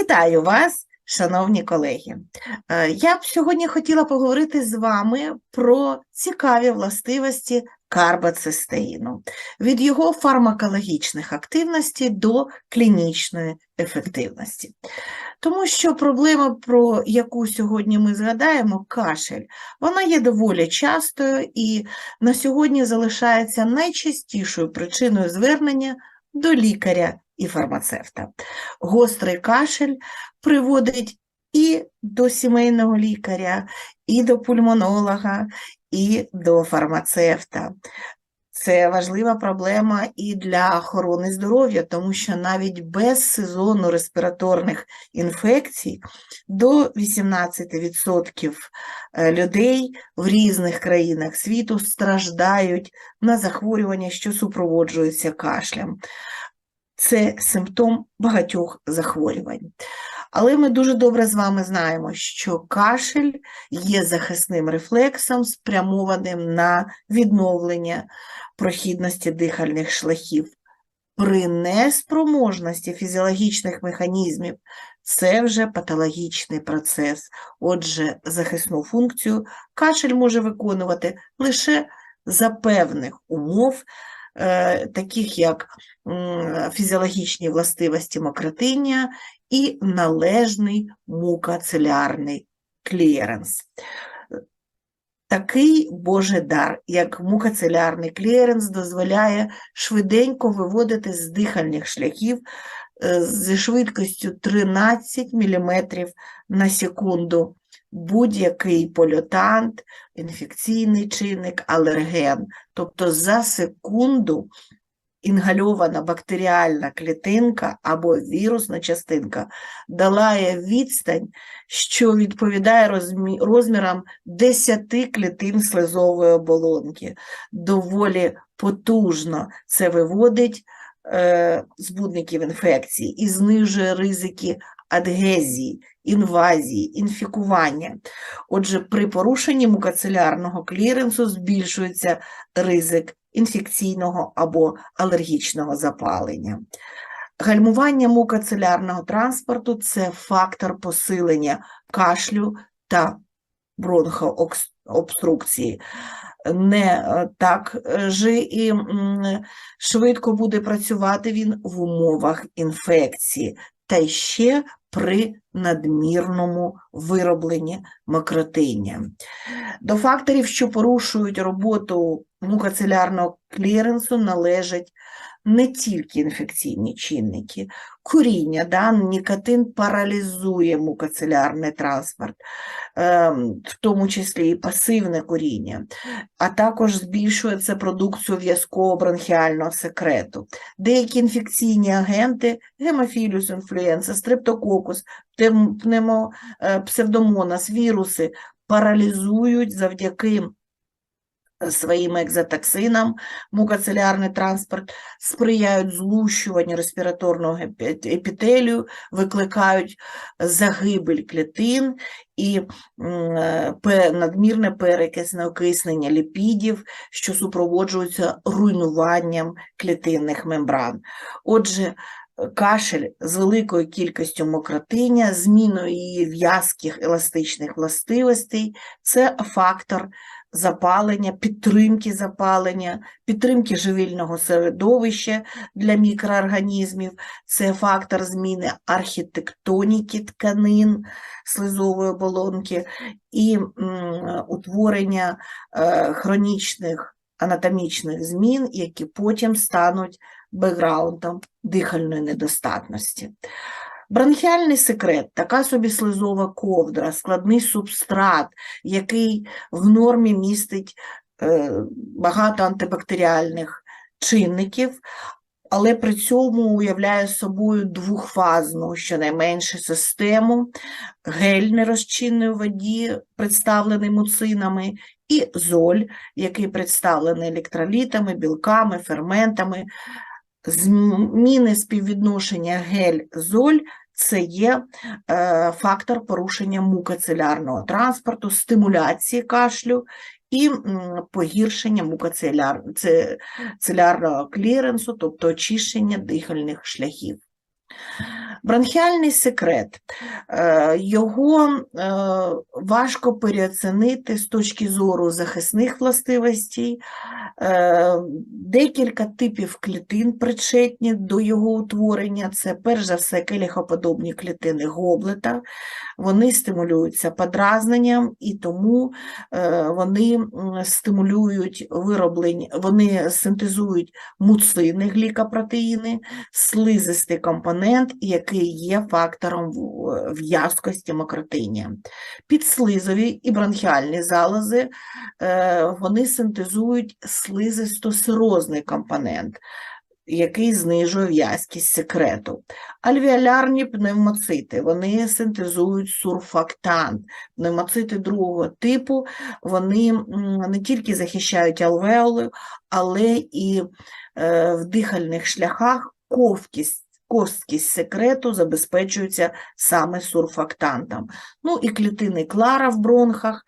Вітаю вас, шановні колеги. Е, Я б сьогодні хотіла поговорити з вами про цікаві властивості карбоцистеїну, від його фармакологічних активностей до клінічної ефективності. Тому що проблема, про яку сьогодні ми згадаємо, кашель, вона є доволі частою і на сьогодні залишається найчастішою причиною звернення до лікаря і фармацевта. Гострий кашель приводить і до сімейного лікаря, і до пульмонолога, і до фармацевта. Це важлива проблема і для охорони здоров'я, тому що навіть без сезону респіраторних інфекцій до 18% е, людей в різних країнах світу страждають на захворювання, що супроводжуються кашлем. Це симптом багатьох захворювань. Але ми дуже добре з вами знаємо, що кашель є захисним рефлексом, спрямованим на відновлення прохідності дихальних шляхів. При неспроможності фізіологічних механізмів це вже патологічний процес. Отже, захисну функцію кашель може виконувати лише за певних умов, таких як фізіологічні властивості мокротиння і належний мукоцелярний кліренс. Такий Божий дар, як мукоцелярний кліренс, дозволяє швиденько виводити з дихальних шляхів е, зі швидкістю 13 мм на секунду будь-який полютант, інфекційний чинник, алерген. Тобто за секунду інгальована бактеріальна клітинка або вірусна частинка долає відстань, що відповідає розмі- розмірам 10 клітин слизової оболонки. Доволі потужно це виводить е, збудників інфекції і знижує ризики адгезії, інвазії, інфікування. Отже, при порушенні мукоцелярного кліренсу збільшується ризик інфекційного або алергічного запалення. Гальмування мукоцелярного транспорту це фактор посилення кашлю та бронхообструкції. Не е, так е, же і швидко буде працювати він в умовах інфекції, та ще при надмірному виробленні мокротиння. До факторів, що порушують роботу мукоцелярного кліренсу, належать не тільки інфекційні чинники. Куріння, да, нікотин паралізує мукоцелярний транспорт, ем, в тому числі і пасивне куріння, а також збільшується продукцію в'язкового бронхіального секрету. Деякі інфекційні агенти, гемофіліус інфлюенса, стрептококус, е, псевдомонас, віруси паралізують завдяки своїм екзотоксинам, мукоцелярний транспорт, сприяють злущуванню респіраторного епі- епітелію, викликають загибель клітин і надмірне перекисне окиснення ліпідів, що супроводжуються руйнуванням клітинних мембран. Отже, кашель з великою кількістю мокротиння, зміною її в'язких еластичних властивостей – це фактор запалення, підтримки запалення, підтримки живильного середовища для мікроорганізмів, це фактор зміни архітектоніки тканин слизової оболонки і утворення е, хронічних анатомічних змін, які потім стануть бекграундом дихальної недостатності. Бронхіальний секрет така собі слизова ковдра, складний субстрат, який в нормі містить е, багато антибактеріальних чинників, але при цьому уявляє собою двохфазну, щонайменше, систему, гель нерозчинної в воді, представлений муцинами, і золь, який представлений електролітами, білками, ферментами. Зміни співвідношення гель-золь це є е, фактор порушення мукоцелярного транспорту, стимуляції кашлю і погіршення мукоцелярного кліренсу, тобто очищення дихальних шляхів. Бронхіальний секрет. Е, Його е, важко переоцінити з точки зору захисних властивостей. Е, Декілька типів клітин причетні до його утворення. Це перш за все келіхоподобні клітини гоблета. Вони стимулюються подразненням і тому вони стимулюють вироблення, вони синтезують муцини глікопротеїни, слизистий компонент, який є фактором в'язкості мокротиння. Підслизові і бронхіальні залози е, вони синтезують слизисто-сирозний компонент, який знижує в'язкість секрету. Альвеолярні пневмоцити, вони синтезують сурфактант. Пневмоцити другого типу, вони не тільки захищають алвеоли, але і е, в дихальних шляхах ковкість, косткість секрету забезпечується саме сурфактантом. Ну і клітини клара в бронхах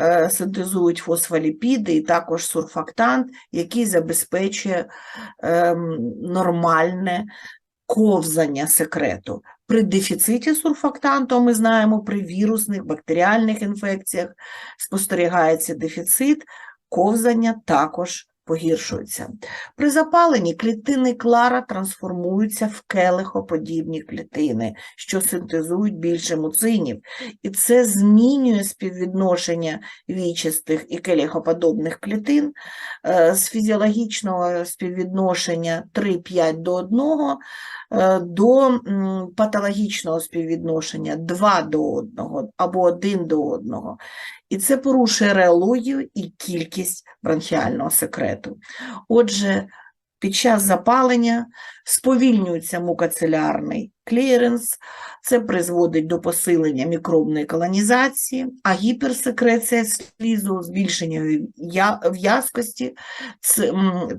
е, синтезують фосфоліпіди і також сурфактант, який забезпечує ем, нормальне ковзання секрету. При дефіциті сурфактанту, ми знаємо, при вірусних бактеріальних інфекціях спостерігається дефіцит, ковзання також погіршується. При запаленні клітини клара трансформуються в келихоподібні клітини, що синтезують більше муцинів, і це змінює співвідношення вічистих і келихоподобних клітин е, з фізіологічного співвідношення 3-5 до 1 е, до патологічного співвідношення 2 до 1 або 1 до 1. І це порушує реологію і кількість бронхіального секрету. Отже, під час запалення сповільнюється мукоцелярний кліренс, це призводить до посилення мікробної колонізації, а гіперсекреція слізу, збільшення в'язкості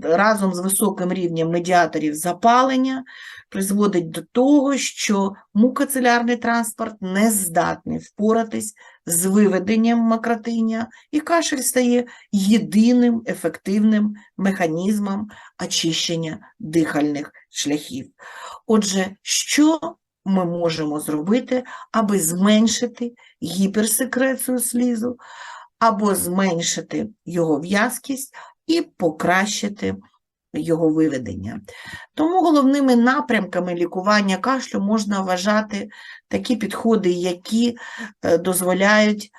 разом з високим рівнем медіаторів запалення призводить до того, що мукоцелярний транспорт не здатний впоратись з виведенням макротиння, і кашель стає єдиним ефективним механізмом очищення дихальних шляхів. Отже, що ми можемо зробити, аби зменшити гіперсекрецію слізу, або зменшити його в'язкість і покращити його виведення. Тому головними напрямками лікування кашлю можна вважати такі підходи, які е, дозволяють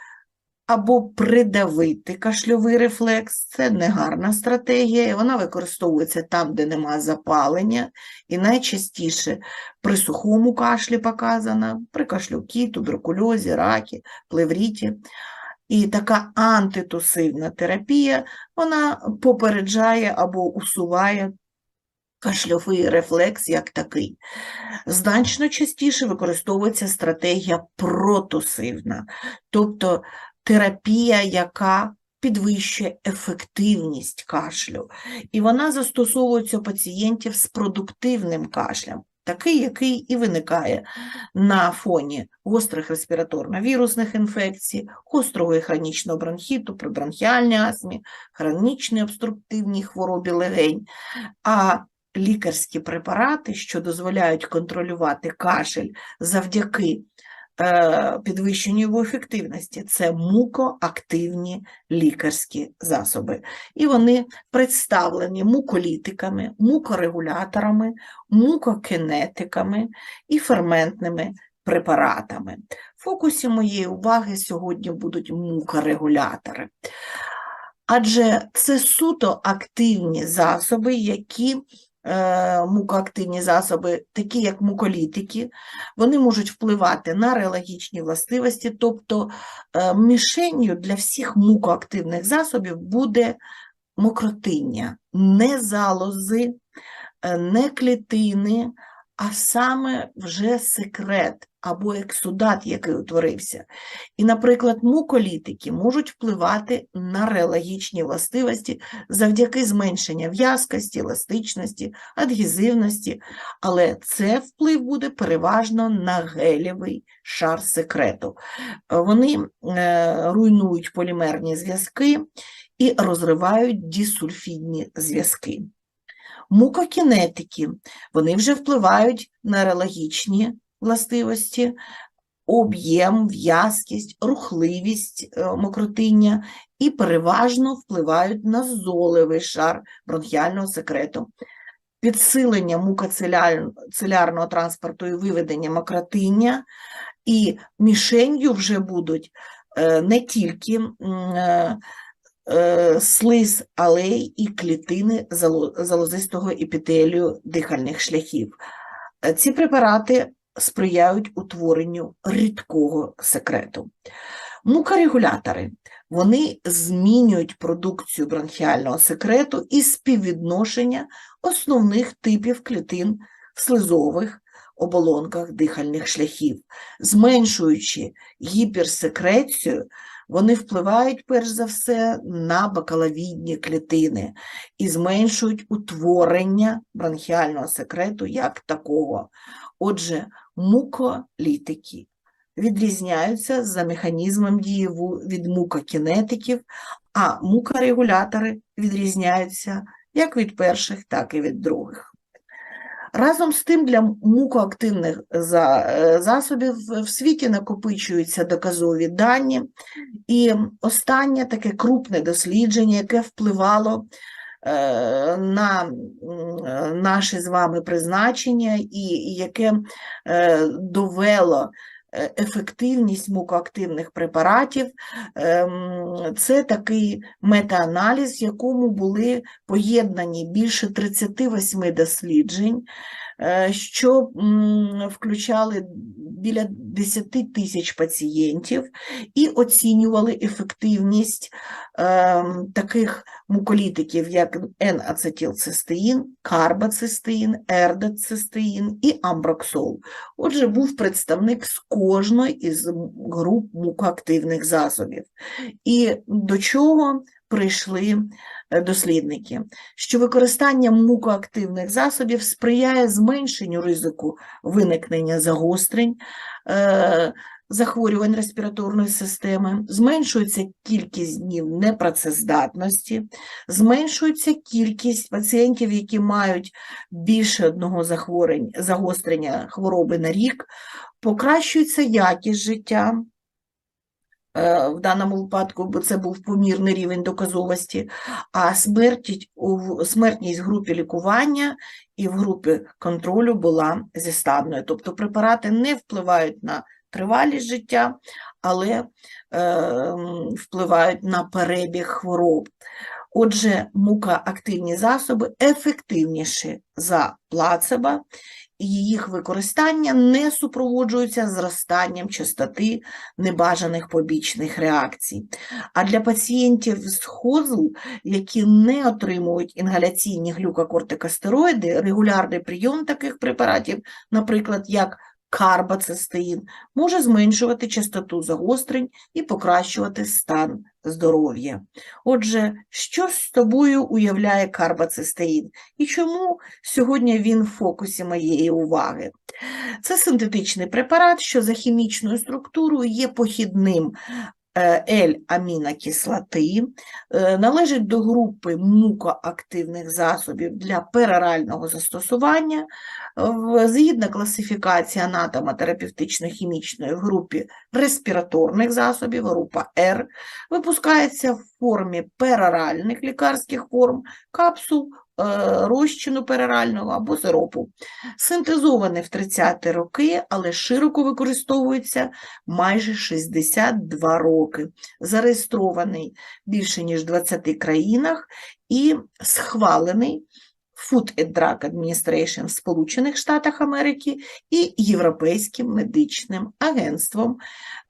або придавити кашльовий рефлекс, це негарна стратегія, і вона використовується там, де нема запалення, і найчастіше при сухому кашлі показана, при кашлюки, туберкульозі, ракі, плевріті. І така антитусивна терапія, вона попереджає або усуває кашльовий рефлекс як такий. Значно частіше використовується стратегія протусивна, тобто терапія, яка підвищує ефективність кашлю. І вона застосовується у пацієнтів з продуктивним кашлем, такий, який і виникає на фоні гострих респіраторно-вірусних інфекцій, гострого і хронічного бронхіту, при бронхіальній астмі, хронічній обструктивній хворобі легень. А лікарські препарати, що дозволяють контролювати кашель завдяки підвищенню його ефективності, це мукоактивні лікарські засоби. І вони представлені муколітиками, мукорегуляторами, мукокінетиками і ферментними препаратами. В фокусі моєї уваги сьогодні будуть мукорегулятори. Адже це суто активні засоби, які е, мукоактивні засоби, такі як муколітики, вони можуть впливати на реологічні властивості, тобто е, мішенню для всіх мукоактивних засобів буде мокротиння, не залози, е, не клітини, а саме вже секрет або ексудат, який утворився. І, наприклад, муколітики можуть впливати на реологічні властивості завдяки зменшенню в'язкості, еластичності, адгезивності, але це вплив буде переважно на гелєвий шар секрету. Вони е, руйнують полімерні зв'язки і розривають дісульфідні зв'язки. Мукокінетики, вони вже впливають на реологічні властивості, об'єм, в'язкість, рухливість е, мокротиння і переважно впливають на золевий шар бронхіального секрету. Підсилення мукоцелярного транспорту і виведення мокротиння, і мішенью вже будуть е, не тільки е, слиз, але й клітини залозистого епітелію дихальних шляхів. Ці препарати сприяють утворенню рідкого секрету. Мукорегулятори вони змінюють продукцію бронхіального секрету і співвідношення основних типів клітин в слизових оболонках дихальних шляхів, зменшуючи гіперсекрецію, вони впливають перш за все на бакаловідні клітини і зменшують утворення бронхіального секрету як такого. Отже, муколітики відрізняються за механізмом дії від мукокінетиків, а мукорегулятори відрізняються як від перших, так і від других. Разом з тим, для мукоактивних е, засобів в світі накопичуються доказові дані, і останнє таке крупне дослідження, яке впливало на м, е, наше з вами призначення і, яке е, довело е, ефективність мукоактивних препаратів. Ем, Це такий метааналіз, в якому були поєднані більше 38 досліджень, е, що включали біля 10 тисяч пацієнтів і оцінювали ефективність ем, таких муколітиків, як N-ацетилцистеїн, карбацистеїн, ердоцистеїн і амброксол. Отже, був представник з кожної із груп мукоактивних засобів. І до чого прийшли е, дослідники? Що використання мукоактивних засобів сприяє зменшенню ризику виникнення загострень, е, захворювань респіраторної системи, зменшується кількість днів непрацездатності, зменшується кількість пацієнтів, які мають більше одного загострення хвороби на рік, покращується якість життя. е, В даному випадку, бо це був помірний рівень доказовості, а смертність у в групі лікування і в групі контролю була зіставною. Тобто препарати не впливають на тривалість життя, але е, впливають на перебіг хвороб. Отже, мукоактивні засоби ефективніші за плацебо, і їх використання не супроводжується зростанням частоти небажаних побічних реакцій. А для пацієнтів з ХОЗЛ, які не отримують інгаляційні глюкокортикостероїди, регулярний прийом таких препаратів, наприклад, як карбацистеїн, може зменшувати частоту загострень і покращувати стан здоров'я. Отже, що з тобою уявляє карбацистеїн і чому сьогодні він в фокусі моєї уваги? Це синтетичний препарат, що за хімічною структурою є похідним L-амінокислоти, е, належить до групи мукоактивних засобів для перорального застосування, згідно класифікації анатомотерапевтично-хімічної в групі респіраторних засобів, група R, випускається в формі пероральних лікарських форм, капсул, розчину перорального або сиропу. Синтезований в 30-ті роки, але широко використовується майже 62 роки. Зареєстрований більше ніж в 20 країнах і схвалений Food and Drug Administration в Сполучених Штатах Америки і Європейським медичним агентством,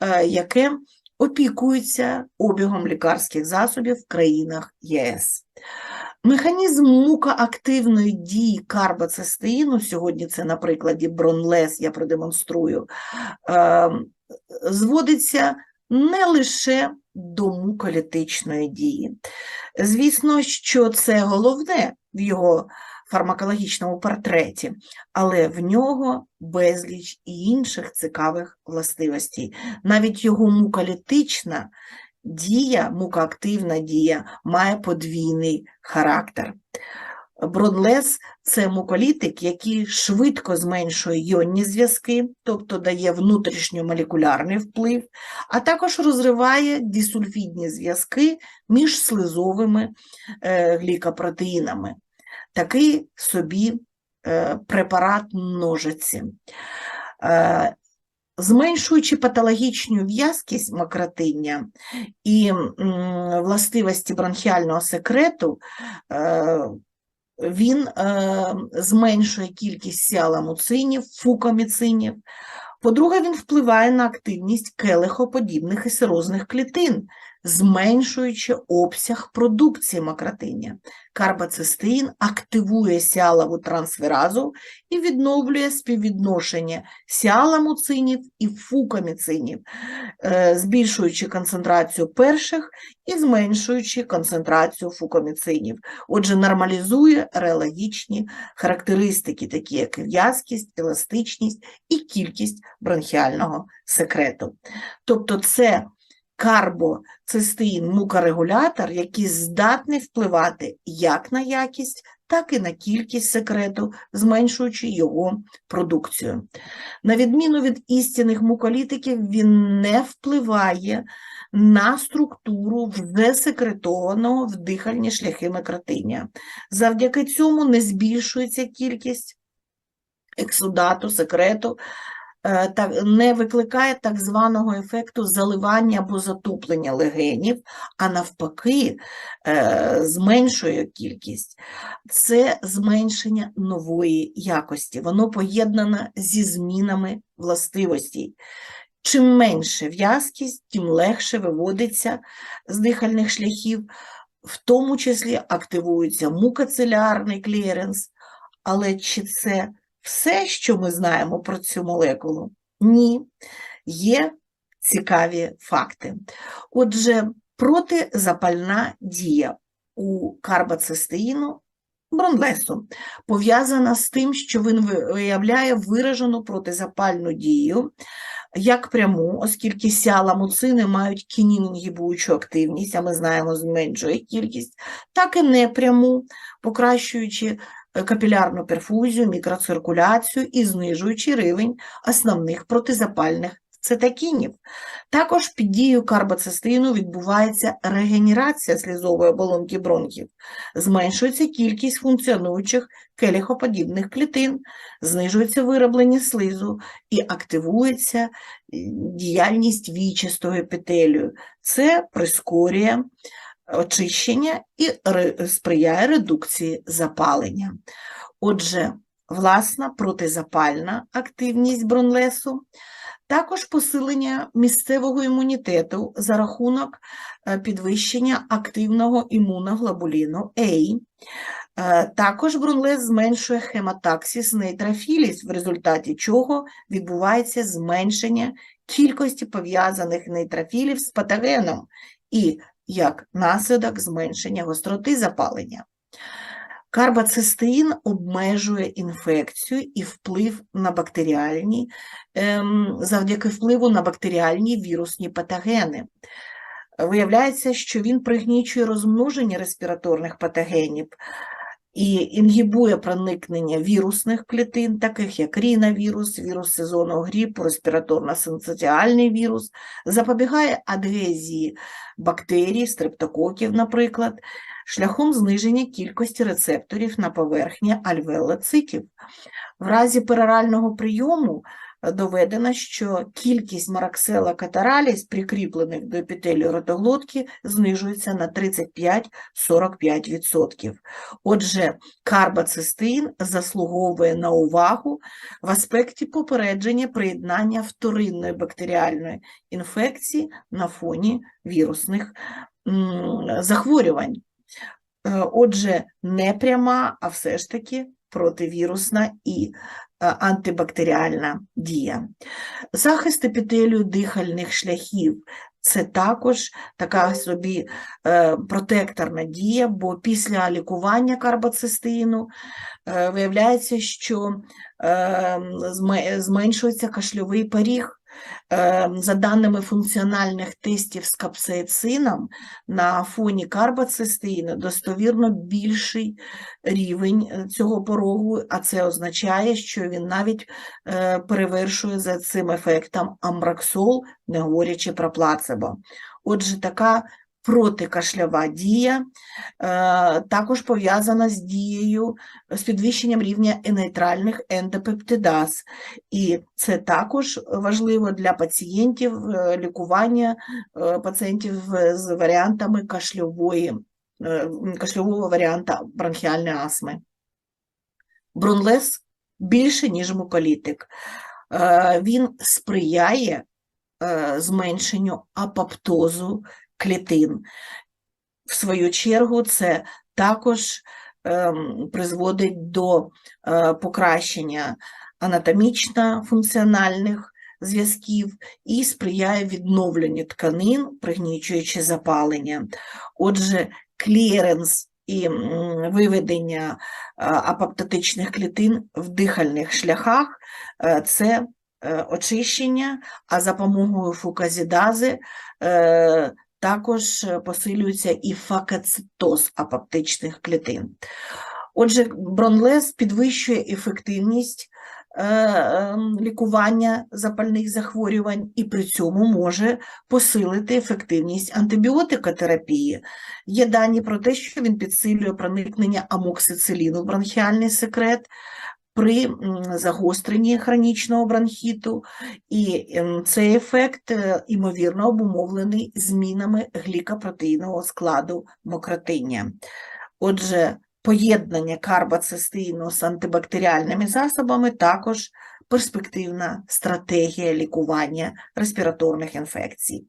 е, яке опікується обігом лікарських засобів в країнах ЄС. Механізм мукоактивної дії карбоцистеїну, сьогодні це на прикладі Бронлес я продемонструю, е, зводиться не лише до муколітичної дії. Звісно, що це головне в його фармакологічному портреті, але в нього безліч інших цікавих властивостей. Навіть його муколітична дія, мукоактивна дія має подвійний характер. Бронлес це муколітик, який швидко зменшує йонні зв'язки, тобто дає внутрішньомолекулярний вплив, а також розриває дисульфідні зв'язки між слизовими е, глікопротеїнами. Такий собі е, препарат ножиці. Зменшуючи патологічну в'язкість мокротиння і властивості бронхіального секрету, е, він е, зменшує кількість сіаламуцинів, фукоміцинів. По-друге, він впливає на активність келихоподібних і сирозних клітин, зменшуючи обсяг продукції макротиння. Карбоцистеїн активує сіалову трансферазу і відновлює співвідношення сіаламуцинів і фукоміцинів, е, збільшуючи концентрацію перших і зменшуючи концентрацію фукоміцинів. Отже, нормалізує реологічні характеристики, такі як в'язкість, еластичність і кількість бронхіального секрету. Тобто це карбоцистеїн мукорегулятор, який здатний впливати як на якість, так і на кількість секрету, зменшуючи його продукцію. На відміну від істинних муколітиків, він не впливає на структуру вже секретованого в дихальні шляхи микротиння. Завдяки цьому не збільшується кількість ексудату, секрету, не викликає так званого ефекту заливання або затуплення легенів, а навпаки, е, зменшує кількість. Це зменшення нової якості. Воно поєднане зі змінами властивостей. Чим менше в'язкість, тим легше виводиться з дихальних шляхів, в тому числі активується мукоцелярний кліренс. Але чи це все, що ми знаємо про цю молекулу? Ні. Є цікаві факти. Отже, протизапальна дія у карбоцистеїну бронлесу пов'язана з тим, що він виявляє виражену протизапальну дію, як пряму, оскільки сіаламуцини мають кінін-інгібуючу активність, а ми знаємо, зменшує кількість, так і непряму, покращуючи капілярну перфузію, мікроциркуляцію і знижуючи рівень основних протизапальних цитокінів. Також під дією карбоцистеїну відбувається регенерація слізової оболонки бронхів, зменшується кількість функціонуючих келіхоподібних клітин, знижується вироблення слизу і активується діяльність вічистого епітелію. Це прискорює очищення і сприяє редукції запалення. Отже, власна протизапальна активність бронлесу також посилення місцевого імунітету за рахунок е, підвищення активного імуноглобуліну А. Е, також брунлес зменшує хематаксис нейтрофіліс, в результаті чого відбувається зменшення кількості пов'язаних нейтрофілів з патогеном і, як наслідок, зменшення гостроти запалення. Карбоцистеїн обмежує інфекцію і вплив на бактеріальні, ем, завдяки впливу на бактеріальні вірусні патогени. Виявляється, що він пригнічує розмноження респіраторних патогенів і інгібує проникнення вірусних клітин, таких як ріновірус, вірус сезонного гріпу, респіраторно-синцитіальний вірус, запобігає адгезії бактерій, стрептококів, наприклад, шляхом зниження кількості рецепторів на поверхні альвеолоцитів. В разі перорального прийому доведено, що кількість мараксела катараліс, прикріплених до епітелію ротоглотки, знижується на 35-45%. Отже, карбоцистеїн заслуговує на увагу в аспекті попередження приєднання вторинної бактеріальної інфекції на фоні вірусних захворювань. Е, отже, не пряма, а все ж таки противірусна і антибактеріальна дія. Захист епітелію дихальних шляхів. Це також така собі е, протекторна дія, бо після лікування карбоцистеїну е, виявляється, що е, зменшується кашльовий поріг, е, за даними функціональних тестів з капсаїцином, на фоні карбоцистеїну достовірно більший рівень е, цього порогу, а це означає, що він навіть е, перевершує за цим ефектом амбраксол, не говорячи про плацебо. Отже, така протикашлява дія е, також пов'язана з дією, з підвищенням рівня нейтральних ендопептидаз. І це також важливо для пацієнтів е, лікування е, пацієнтів з варіантами кашльової, кашльового варіанта бронхіальної астми. Бронлес більше, ніж муколітик. Він сприяє зменшенню апоптозу клітин. В свою чергу, це також ем, призводить до е, покращення анатомічно-функціональних зв'язків і сприяє відновленню тканин, пригнічуючи запалення. Отже, кліренс і виведення е, апоптотичних клітин в дихальних шляхах е, це очищення, а за допомогою фуказідази також е, посилюється і фагоцитоз апоптичних клітин. Отже, бронлез підвищує ефективність е, ем, лікування запальних захворювань і при цьому може посилити ефективність антибіотикотерапії. Є дані про те, що він підсилює проникнення амоксициліну в бронхіальний секрет при загостренні хронічного бронхіту, і ем, цей ефект е, ймовірно обумовлений змінами глікопротеїнового складу мокротиння. Отже, поєднання карбоцистеїну з антибактеріальними засобами також перспективна стратегія лікування респіраторних інфекцій.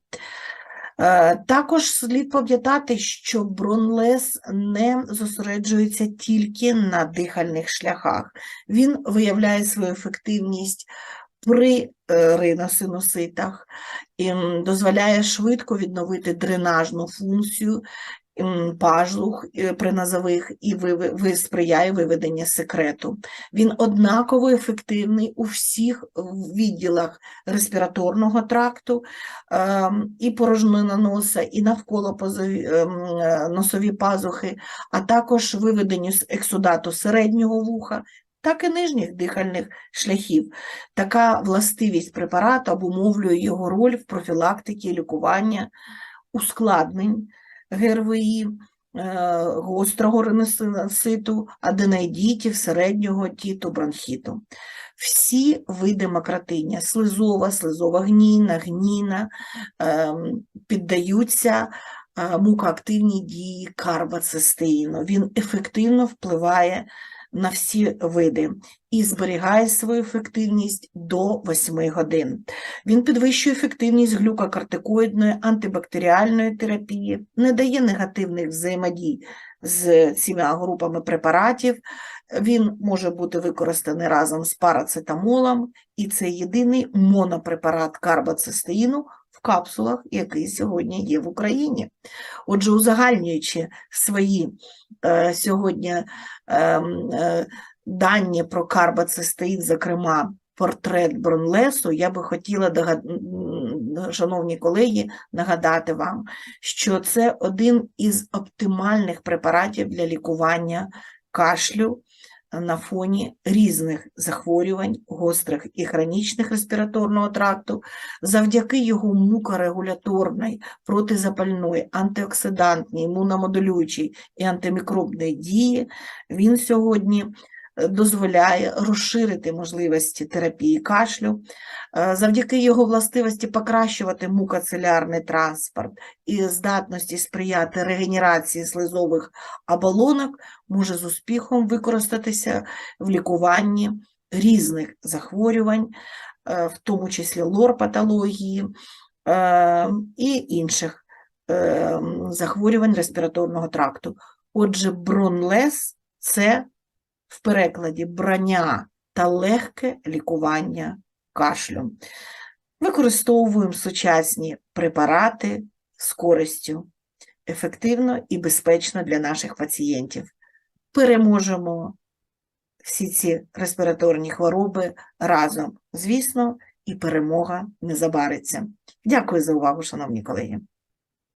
Е, Також слід пам'ятати, що бронлес не зосереджується тільки на дихальних шляхах. Він виявляє свою ефективність при е, риносинуситах і дозволяє швидко відновити дренажну функцію пажлух е, при назових і ви- сприяє виведенню секрету. Він однаково ефективний у всіх відділах респіраторного тракту, ем, і порожнина носа, і навколо ем, е, носові пазухи, а також виведенню ексудату середнього вуха, так і нижніх дихальних шляхів. Така властивість препарату обумовлює його роль в профілактиці лікування ускладнень ГРВІ, е, гострого риносиноситу, аденоїдітів, середнього тіту, бронхіту. Всі види макротиня, слизова, слизова гніна, гніна, ем, піддаються е, мукоактивній дії карбоцистеїну. Він ефективно впливає на всі види і зберігає свою ефективність до 8 годин. Він підвищує ефективність глюкокортикоїдної антибактеріальної терапії, не дає негативних взаємодій з цими групами препаратів. Він може бути використаний разом з парацетамолом, і це єдиний монопрепарат карбоцистеїну в капсулах, який сьогодні є в Україні. Отже, узагальнюючи свої е, сьогодні ем, е, дані про карбоцистеїн, зокрема портрет Бронлесу, я би хотіла, догад... шановні колеги, нагадати вам, що це один із оптимальних препаратів для лікування кашлю на фоні різних захворювань, гострих і хронічних респіраторного тракту, завдяки його мукорегуляторної, протизапальної, антиоксидантній, імуномодулюючій і антимікробної дії, він сьогодні дозволяє розширити можливості терапії кашлю, Е, завдяки його властивості покращувати мукоцелярний транспорт і здатності сприяти регенерації слизових оболонок, може з успіхом використатися в лікуванні різних захворювань, е, в тому числі лор-патології е, і інших захворювань респіраторного тракту. Отже, бронлес це в перекладі броня та легке лікування кашлю. Використовуємо сучасні препарати з користю, ефективно і безпечно для наших пацієнтів. Переможемо всі ці респіраторні хвороби разом. Звісно, і перемога не забариться. Дякую за увагу, шановні колеги.